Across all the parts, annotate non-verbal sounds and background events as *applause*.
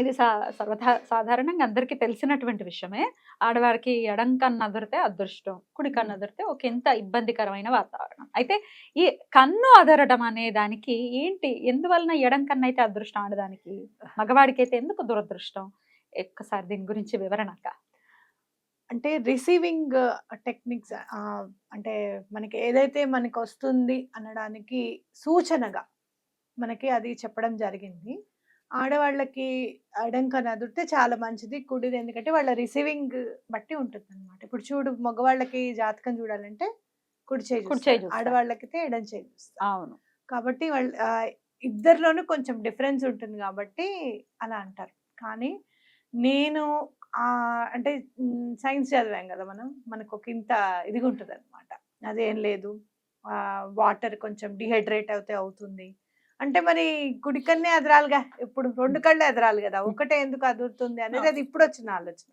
ఇది సర్వధా సాధారణంగా అందరికీ తెలిసినటువంటి విషయమే. ఆడవారికి ఎడం కన్ను అదిరితే అదృష్టం కుడి కన్ను అదిరితే ఒక ఎంత ఇబ్బందికరమైన వాతావరణం. అయితే ఈ కన్ను అదరడం అనే దానికి ఏంటి? ఎందువలన ఎడం కన్ను అయితే అదృష్టం ఆడదానికి? మగవాడికి అయితే ఎందుకు దురదృష్టం? ఒక్కసారి దీని గురించి వివరణ అక్క. అంటే రిసీవింగ్ టెక్నిక్స్ అంటే మనకి ఏదైతే మనకి వస్తుంది అనడానికి సూచనగా మనకి అది చెప్పడం జరిగింది. ఆడవాళ్ళకి అడంకన అదిరితే చాలా మంచిది కుడిది ఎందుకంటే వాళ్ళ రిసీవింగ్ బట్టి ఉంటుంది అనమాట ఇప్పుడు చూడు మగవాళ్ళకి జాతకం చూడాలంటే కుడి చేయి కుడి చేయి. ఆడవాళ్ళకైతే ఎడం చేయి. అవును. కాబట్టి వాళ్ళ ఇద్దరిలోనూ కొంచెం డిఫరెన్స్ ఉంటుంది కాబట్టి అలా అంటారు. కానీ నేను ఆ, అంటే సైన్స్ చదివాం కదా మనం మనకు ఒక ఇంత ఇదిగా ఉంటుంది అనమాట అదేం లేదు వాటర్ కొంచెం డిహైడ్రేట్ అవుతే అవుతుంది. అంటే మరి కుడికన్నే ఎదరాలిగా? ఇప్పుడు రెండు కళ్ళే ఎదరాలి కదా? ఒకటే ఎందుకు అదురుతుంది అనేది అది ఇప్పుడు వచ్చిన ఆలోచన.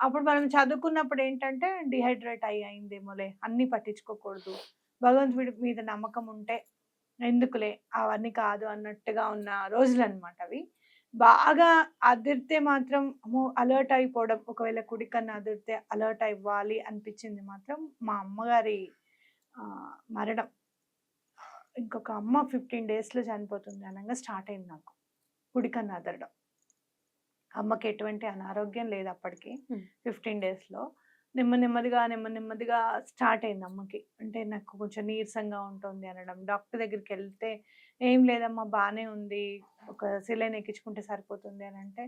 అప్పుడు మనం చదువుకున్నప్పుడు ఏంటంటే డిహైడ్రేట్ అయ్యి అయిందేమోలే అన్ని పట్టించుకోకూడదు. భగవంతుడి మీద నమ్మకం ఉంటే ఎందుకులే? అవన్నీ కాదు అన్నట్టుగా ఉన్న రోజులు అనమాట అవి. బాగా అదిరితే మాత్రం అలర్ట్ అయిపోవడం ఒకవేళ కుడికన్నా అదిరితే అలర్ట్ అవ్వాలి అనిపించింది మాత్రం మా అమ్మగారి ఆ, మరణం. ఇంకొక అమ్మ ఫిఫ్టీన్ డేస్లో చనిపోతుంది అనగా స్టార్ట్ అయింది నాకు. కుడికన్నా అదరడం. అమ్మకి ఎటువంటి అనారోగ్యం లేదు అప్పటికి. ఫిఫ్టీన్ డేస్లో నెమ్మది నెమ్మదిగా నెమ్మది నెమ్మదిగా స్టార్ట్ అయింది అమ్మకి. అంటే నాకు కొంచెం నీరసంగా ఉంటుంది అనడం. డాక్టర్ దగ్గరికి వెళ్తే ఏం లేదమ్మా బాగానే ఉంది. ఒక సిలైన్ ఎక్కించుకుంటే సరిపోతుంది అని అంటే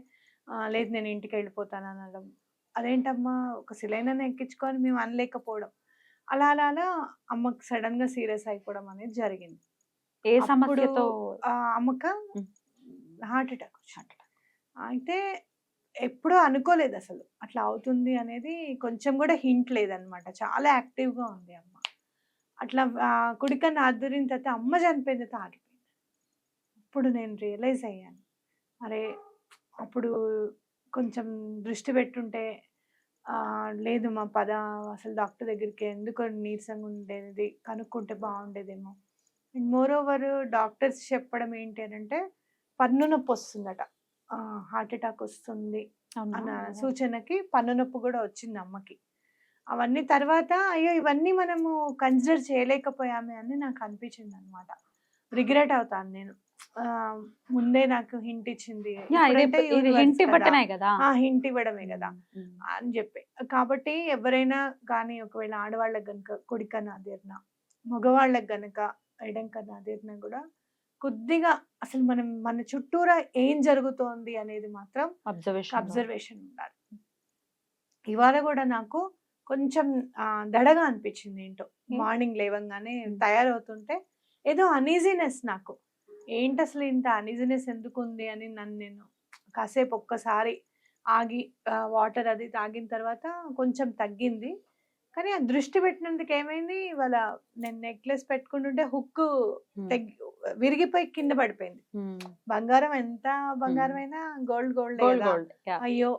"ఆ, లేదు నేను ఇంటికి వెళ్ళిపోతాను అనడం. అదేంటమ్మా ఒక సిలైన్ ఎక్కించుకొని మేము అనలేకపోవడం. అలా అలా అలా అమ్మకి సడన్గా సీరియస్ అయిపోవడం అనేది జరిగింది. ఏ సమస్యతో? అమ్మక ఉమ్. హార్ట్ అటాక్ అయితే ఎప్పుడూ అనుకోలేదు అసలు అట్లా అవుతుంది అనేది కొంచెం కూడా హింట్ లేదనమాట చాలా యాక్టివ్గా ఉంది అమ్మ. అట్లా కుడికన్ను అద్దరిన తర్వాత అమ్మ చనిపోయిన తర్వాత ఆగిపోయింది. అప్పుడు నేను రియలైజ్ అయ్యాను. అరే అప్పుడు కొంచెం దృష్టి పెట్టుంటే లేదు మా పద అసలు డాక్టర్ దగ్గరికి ఎందుకు నీరసంగా ఉండేది కనుక్కుంటే బాగుండేదేమో. అండ్ మోర్ ఓవర్ డాక్టర్స్ చెప్పడం ఏంటి అని అంటే పన్ను నొప్పి వస్తుందట. హార్ట్ అటాక్ వస్తుంది? అన్న సూచనకి పన్ను నొప్పి కూడా వచ్చింది అమ్మకి. అవన్నీ తర్వాత అయ్యో ఇవన్నీ మనము కన్సిడర్ చేయలేకపోయామే అని నాకు అనిపించింది అనమాట రిగ్రెట్ అవుతాను నేను. ముందే నాకు హింట్ ఇచ్చింది universe ఇంటి కదా. హింట్ ఇవ్వడమే కదా ఉమ్. అని చెప్పి కాబట్టి ఎవరైనా కానీ ఒకవేళ ఆడవాళ్ళకి గనుక కుడికన్నా అదేరిన మగవాళ్ళకి గనుక ఎడంకన్నా అదేరినా కూడా కొద్దిగా అసలు మనం మన చుట్టూరా ఏం జరుగుతోంది అనేది మాత్రం అబ్జర్వేషన్ అబ్జర్వేషన్ ఉండాలి ఇవాళ కూడా నాకు కొంచెం దడగా అనిపించింది ఏంటో? మార్నింగ్ లేవంగానే Hmm. తయారవుతుంటే ఏదో అనీజీనెస్ నాకు ఏంటి అసలు ఇంత అనీజీనెస్ ఎందుకు ఉంది అని నన్ను నేను కాసేపు ఒక్కసారి ఆగి వాటర్ అది తాగిన తర్వాత కొంచెం తగ్గింది. కానీ ఆ దృష్టి పెట్టినందుకు ఏమైంది? ఇవాళ నేను నెక్లెస్ పెట్టుకుంటుంటే హుక్ తెగి విరిగిపోయి కింద పడిపోయింది. బంగారం ఎంత బంగారం అయినా గోల్డ్ గోల్డ్ అయ్యో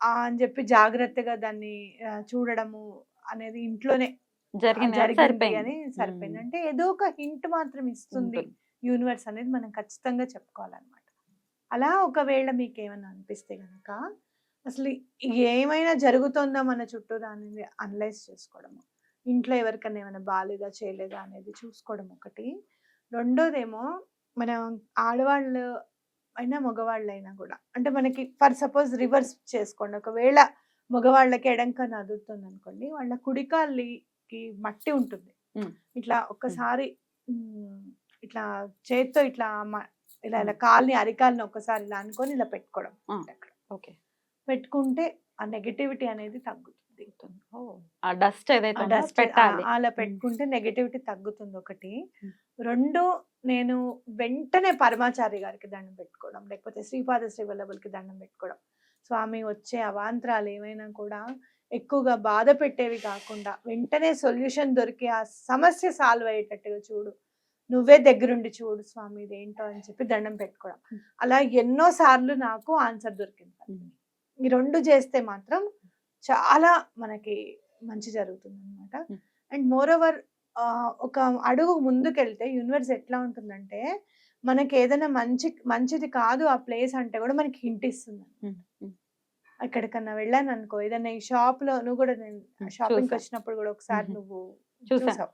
అని చెప్పి జాగ్రత్తగా దాన్ని చూడడము అనేది ఇంట్లోనే జరిగింది అని సరిపోయింది. అంటే ఏదో ఒక హింట్ మాత్రం ఇస్తుంది. యూనివర్స్ అనేది మనం ఖచ్చితంగా చెప్పుకోవాలన్నమాట. అలా ఒకవేళ మీకు ఏమైనా అనిపిస్తే కనుక అసలు ఏమైనా జరుగుతుందా మన చుట్టూరా అనేది అనలైజ్ చేసుకోవడము. ఇంట్లో ఎవరికైనా ఏమైనా బాగాలేదా చేయలేదా అనేది చూసుకోవడం ఒకటి. రెండోదేమో మనం ఆడవాళ్ళు అయినా మగవాళ్ళు అయినా కూడా అంటే మనకి ఫర్ సపోజ్ రివర్స్ చేసుకోండి. ఒకవేళ మగవాళ్ళకి ఎడంకన అదురుతుంది అనుకోండి వాళ్ళ కుడికాళ్ళకి మట్టి ఉంటుంది. ఇట్లా ఒక్కసారి ఇట్లా చేత్తో ఇట్లా ఇలా ఇలా కాల్ని అరికాల్ని ఒక్కసారి ఇలా అనుకొని ఇలా పెట్టుకోవడం. అక్కడ. ఓకే. పెట్టుకుంటే ఆ నెగటివిటీ అనేది తగ్గుతుంది. ఆ డస్ట్ ఏదైతే పెట్టాలి ఆ- అలా పెట్టుకుంటే నెగటివిటీ తగ్గుతుంది ఒకటి. రెండు నేను వెంటనే పరమాచారి గారికి దండం పెట్టుకోవడం లేకపోతే శ్రీపాద శ్రీ వల్లభులకి దండం పెట్టుకోవడం. స్వామి వచ్చే అవాంతరాలు ఏమైనా కూడా ఎక్కువగా బాధ పెట్టేవి కాకుండా వెంటనే సొల్యూషన్ దొరికి ఆ సమస్య సాల్వ్ అయ్యేటట్టుగా చూడు. నువ్వే దగ్గరుండి చూడు స్వామి ఇదేంటో అని చెప్పి దండం పెట్టుకోవడం అలా ఎన్నో సార్లు నాకు ఆన్సర్ దొరికింది ఈ రెండు చేస్తే మాత్రం చాలా మనకి మంచి జరుగుతుంది అనమాట. అండ్ మోర్ ఓవర్ ఒక అడుగు ముందుకెళ్తే యూనివర్స్ ఎట్లా ఉంటుందంటే మనకి ఏదైనా మంచి మంచిది కాదు ఆ ప్లేస్ అంటే కూడా మనకి హింట్ ఇస్తుంది. ఎక్కడికన్నా వెళ్ళాను అనుకో ఏదైనా ఈ షాప్లో నువ్వు కూడా నేను. షాపింగ్ చూసా. వచ్చినప్పుడు కూడా ఒకసారి. నువ్వు చూసా. చూసావు.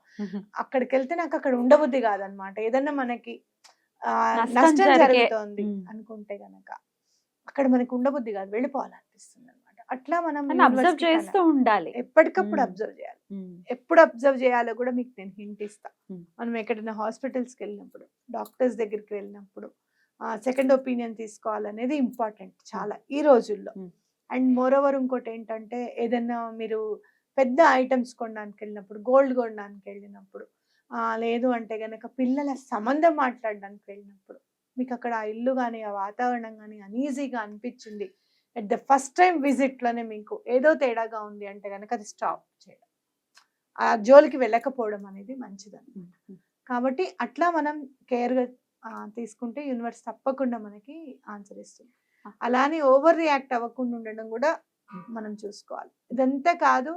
అక్కడికి వెళ్తే నాకు అక్కడ ఉండబుద్ధి కాదనమాట. ఏదన్నా మనకి నష్టం నష్టం జరిగే- జరుగుతోంది. అనుకుంటే గనక అక్కడ మనకి ఉండబుద్ధి కాదు వెళ్ళిపోవాలనిపిస్తుంది అనమాట అట్లా మనం అబ్జర్వ్ చేస్తూ ఉండాలి. ఎప్పటికప్పుడు. అబ్జర్వ్ చేయాలి. ఎప్పుడు అబ్జర్వ్ చేయాలో కూడా మీకు నేను హింట్ ఇస్తా. మనం ఎక్కడైనా హాస్పిటల్స్కి వెళ్ళినప్పుడు డాక్టర్స్ దగ్గరికి వెళ్ళినప్పుడు సెకండ్ ఒపీనియన్ తీసుకోవాలనేది ఇంపార్టెంట్ చాలా ఈ రోజుల్లో. అండ్ మోర్ ఓవర్ ఇంకోటి ఏంటంటే ఏదైనా మీరు పెద్ద ఐటమ్స్ కొనడానికి వెళ్ళినప్పుడు గోల్డ్ కొనడానికి వెళ్ళినప్పుడు లేదు అంటే గనక పిల్లల సంబంధం మాట్లాడడానికి వెళ్ళినప్పుడు మీకు అక్కడ ఆ ఇల్లు కానీ ఆ వాతావరణం కానీ అనీజీగా అనిపించింది ఎట్ ద ఫస్ట్ టైం విజిట్లోనే మీకు ఏదో తేడాగా ఉంది అంటే కనుక అది స్టాప్ చేయడం ఆ జోలికి వెళ్ళకపోవడం అనేది మంచిదని ఉమ్, ఉమ్. కాబట్టి అట్లా మనం కేర్గా తీసుకుంటే యూనివర్స్ తప్పకుండా మనకి ఆన్సర్ ఇస్తుంది. అలానే ఓవర్ రియాక్ట్ అవ్వకుండా ఉండడం కూడా మనం చూసుకోవాలి ఇదంతా కాదు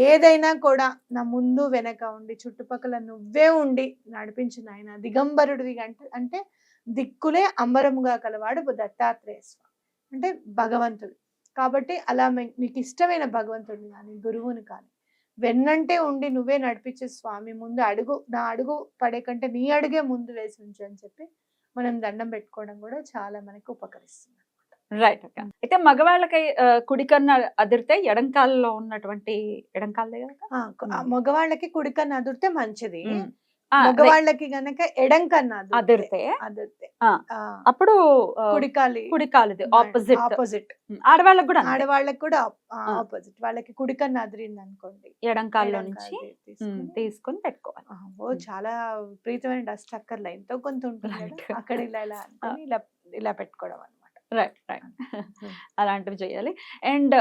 ఏదైనా కూడా నా ముందు వెనక ఉండి చుట్టుపక్కల నువ్వే ఉండి నడిపించిన ఆయన దిగంబరుడివి అంటే అంటే దిక్కులే అంబరముగా కలవాడు దత్తాత్రేయ స్వామి. అంటే భగవంతుడు. కాబట్టి అలా మీకు ఇష్టమైన భగవంతుడిని కానీ గురువుని కానీ వెన్నంటే ఉండి నువ్వే నడిపించే స్వామి ముందు అడుగు నా అడుగు పడే కంటే నీ అడుగే ముందు వేసి ఉంచు అని చెప్పి మనం దండం పెట్టుకోవడం కూడా చాలా మనకు ఉపకరిస్తుంది. రైట్ అక్క అయితే మగవాళ్ళకి ఆ, కుడి కన్ను అదిరితే ఎడంకాల్లో ఉన్నటువంటి ఎడంకాలదే కదా మ్మ్. మగవాళ్ళకి కుడికన్ను అదిరితే మంచిది. మగవాళ్ళకి గనక ఎడం కన్నా అదిరితే అదిరితే అప్పుడు కుడికాలి కుడి కాలుది ఆపోజిట్ ఆపోజిట్ ఆడవాళ్ళకి కూడా. ఆడవాళ్ళకి కూడా. ఆపోజిట్ వాళ్ళకి కుడికన్ను అదిరింది అనుకోండి ఎడంకాల్లో ఎడం నుంచి తీసుకుని, పెట్టుకోవాలి. ఓ చాలా విపరీతమైన డస్ట్ అక్కర్లే ఎంతో కొంత ఉంటుంది అక్కడ ఇలా ఇలా ఇలా ఇలా పెట్టుకోవడం రైట్ రైట్ *laughs* అలాంటివి చేయాలి. అండ్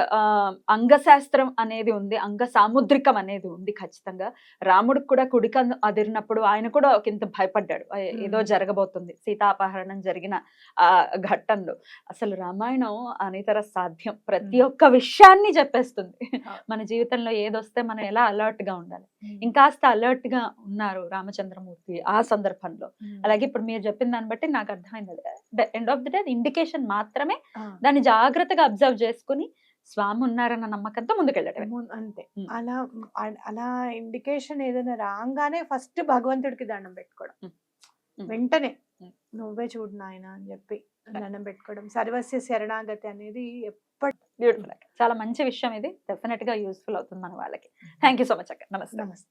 అంగశాస్త్రం అనేది ఉంది అంగ సాముద్రికం అనేది ఉంది ఖచ్చితంగా. రాముడికి కూడా కుడికన్ను అదిరినప్పుడు ఆయన కూడా ఒక ఇంత భయపడ్డాడు. ఏదో. జరగబోతుంది సీతాపహరణం జరిగిన ఆ ఘట్టంలో. అసలు రామాయణం అనితర సాధ్యం. ప్రతి. ఒక్క విషయాన్ని చెప్పేస్తుంది. మన జీవితంలో ఏదొస్తే మనం ఎలా అలర్ట్గా ఉండాలి ఇంకాస్త అలర్ట్గా ఉన్నారు రామచంద్రమూర్తి ఆ సందర్భంలో. అలాగే ఇప్పుడు మీరు చెప్పిన దాన్ని బట్టి నాకు అర్థమైంది. End of the day indication మాత్రమే. దాన్ని జాగ్రత్తగా అబ్జర్వ్ చేసుకుని స్వామి ఉన్నారన్న నమ్మకంతో ముందుకెళ్ళటమే. మున్- అంతే. అలా అలా ఇండికేషన్ ఏదైనా రాగానే ఫస్ట్ భగవంతుడికి దండం పెట్టుకోవడం. వెంటనే. నువ్వే చూడు నాయన అని చెప్పి దండం పెట్టుకోవడం. సర్వస్య శరణాగతి అనేది ఎప్పటి బ్యూటిఫుల్ చాలా మంచి విషయం ఇది. డెఫినెట్గా యూస్ఫుల్ అవుతుంది మన వాళ్ళకి. థ్యాంక్ యూ సో మచ్ అక్క. నమస్తే. నమస్తే.